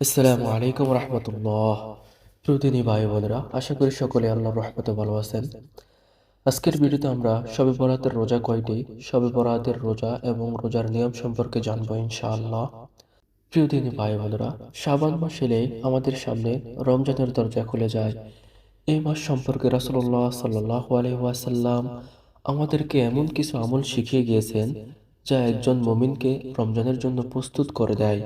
আসসালামু আলাইকুম রহমতুল্লাহ। প্রতিদিনই ভাই বোনেরা, আশা করি সকলে আল্লাহর রহমতে ভালো আছেন। আজকের ভিডিওতে আমরা শবে বরাতের রোজা কয়টি, শবে বরাতের রোজা এবং রোজার নিয়ম সম্পর্কে জানব ইনশাআল্লাহ। প্রিয়দিনী ভাই বোনেরা, শাবান মাস এলে আমাদের সামনে রমজানের দরজা খুলে যায়। এই মাস সম্পর্কে রাসূলুল্লাহ সাল্লাল্লাহু আলাইহি ওয়াসাল্লাম আমাদেরকে এমন কিছু আমল শিখিয়ে গিয়েছেন, যা একজন মমিনকে রমজানের জন্য প্রস্তুত করে দেয়।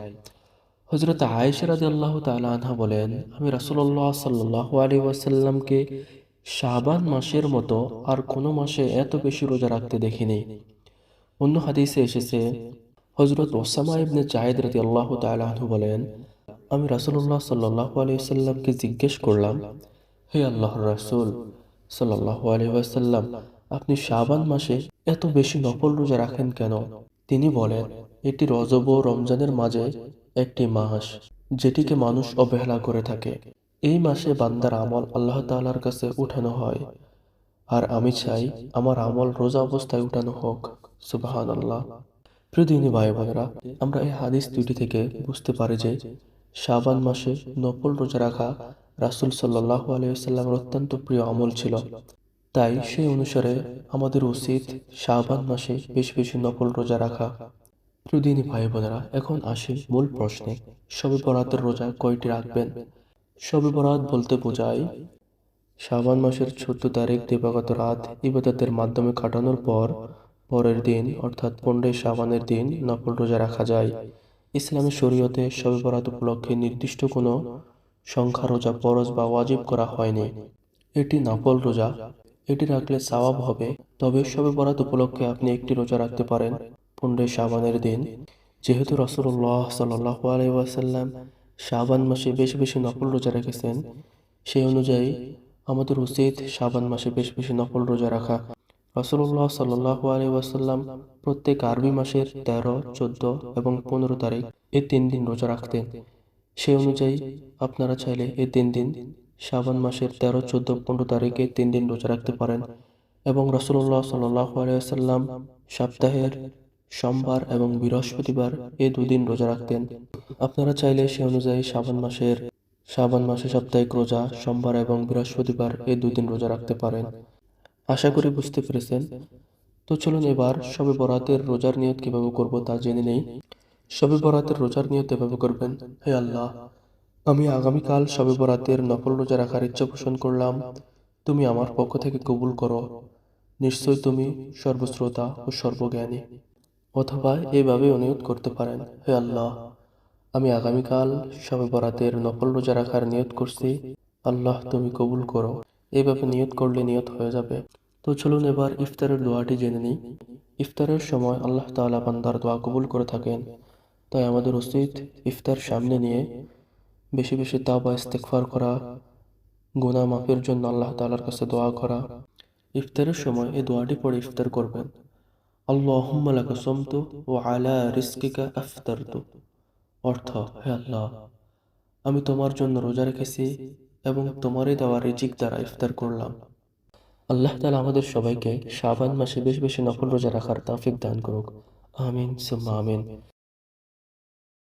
হজরত আয়েশা আল্লাহ আনহা বলেন, আমি রাসুল্লাহ সাল্লাহ আলী ওয়াসাল্লামকে শাবান মাসের মতো আর কোনো মাসে এত বেশি রোজা রাখতে দেখিনি। অন্য হাদিসে এসেছে হজরত ওসামা ইবনে জায়েদ রাজি আল্লাহ আনহু বলেন, আমি রাসুল্লাহ সাল্লাহ আলী সাল্লামকে জিজ্ঞেস করলাম, হে আল্লাহ রাসুল সাল্লাহ আলী ওয়াসাল্লাম, আপনি শাবান মাসে এত বেশি নফল রোজা রাখেন কেন? তিনি বলেন, এটি রজব ও রমজানের মাঝে একটি মাস, যেটিকে মানুষ অবহেলা করে থাকে। এই মাসে বান্দার আমল আল্লাহ তাআলার কাছে উঠানো হয়। আর আমি চাই আমার আমল রোজা অবস্থায় উঠানো হোক। সুবাহান আল্লাহ প্রিয়দিনী ভাই বোনেরা আমরা এই হাদিস দুটি থেকে বুঝতে পারি যে শাবান মাসে নফল রোজা রাখা রাসুল সাল্লাহ আলিয়াল্লামের অত্যন্ত প্রিয় আমল ছিল। তাই সেই অনুসারে আমাদের উচিত শাবান মাসে বেশি বেশি নফল রোজা রাখা। প্রিয়দিনী ভাই বোনেরা, এখন আসি মূল প্রশ্নে। শবে বরাতের রোজা কয়টি রাখবেন? শবে বরাত বলতে বোঝায়, শাবান মাসের চোদ্দ তারিখ দিবাগত রাত ইবাদতের মাধ্যমে কাটানোর পর পরের দিন, অর্থাৎ পনেরোই শাবানের দিন, নফল রোজা রাখা যায়। ইসলামী শরীয়তে শবে বরাত উপলক্ষে নির্দিষ্ট কোনো সংখ্যা রোজা ফরজ বা ওয়াজিব করা হয়নি। এটি নফল রোজা এটি রাখলে সওয়াব হবে। তবে শবে বরাত উপলক্ষে আপনি একটি রোজা রাখতে পারেন। পনেরোই শাবানের দিন, যেহেতু রসুল্লাহ সাল্লাহ আলাইসাল্লাম শাবান মাসে বেশি বেশি নফল রোজা রেখেছেন, সেই অনুযায়ী আমাদের উচিত শাবান মাসে বেশি বেশি নফল রোজা রাখা। রসুল্লাহ সাল্লাহ আলাইসাল্লাম প্রত্যেক আরবি মাসের তেরো, চোদ্দ এবং পনেরো তারিখ এই তিন দিন রোজা রাখতেন। সেই অনুযায়ী আপনারা চাইলে এই তিন দিন শাবান মাসের তেরো, চোদ্দ, পনেরো তারিখে তিন দিন রোজা রাখতে পারেন এবং রসুল্লাহ সাল্লাহ সপ্তাহের সোমবার এবং বৃহস্পতিবার এই দুদিন রোজা রাখতেন। আপনারা চাইলে সে অনুযায়ী শ্রাবণ মাসের শ্রাবণ মাসে সাপ্তাহিক রোজা সোমবার এবং বৃহস্পতিবার এই দুদিন রোজা রাখতে পারেন। আশা করি বুঝতে পেরেছেন। তো চলুন এবার সবে বরাতের রোজার নিয়ত কীভাবে করব তা জেনে নেই। সবে বরাতের রোজার নিয়ত এভাবে করবেন, হে আল্লাহ আমি আগামীকাল সবে বরাতের নফল রোজা রাখার ইচ্ছা পোষণ করলাম। তুমি আমার পক্ষ থেকে কবুল করো। নিশ্চয় তুমি সর্বশ্রোতা ও সর্বজ্ঞানী। অথবা এইভাবে অনুরোধ করতে পারেন, হে আল্লাহ। আমি আগামীকাল সবে বরাতের নফল রোজা রাখার নিয়ত করছি। আল্লাহ, তুমি কবুল করো। এইভাবে নিয়ত করলে নিয়ত হয়ে যাবে। তো চলুন এবার ইফতারের দোয়াটি জেনে নিই। ইফতারের সময় আল্লাহ তাআলা বান্দার দোয়া কবুল করে থাকেন। তাই আমাদের উচিত ইফতার সামনে নিয়ে বেশি বেশি তাওবা, ইস্তেগফার করা, গুনাহ মাফের জন্য আল্লাহ তাআলার কাছে দোয়া করা। ইফতারের সময় এই দোয়াটি পড়ে ইফতার করবেন। আল্লাহুম্মা অর্থ, হে আল্লাহ, আমি তোমার জন্য রোজা রেখেছি এবং তোমারই দেওয়া রিজিক দ্বারা ইফতার করলাম। আল্লাহ তাআলা আমাদের সবাইকে শাবান মাসে বেশ বেশি নফল রোজা রাখার তৌফিক দান করুক। আমিন, সুম্মা আমিন।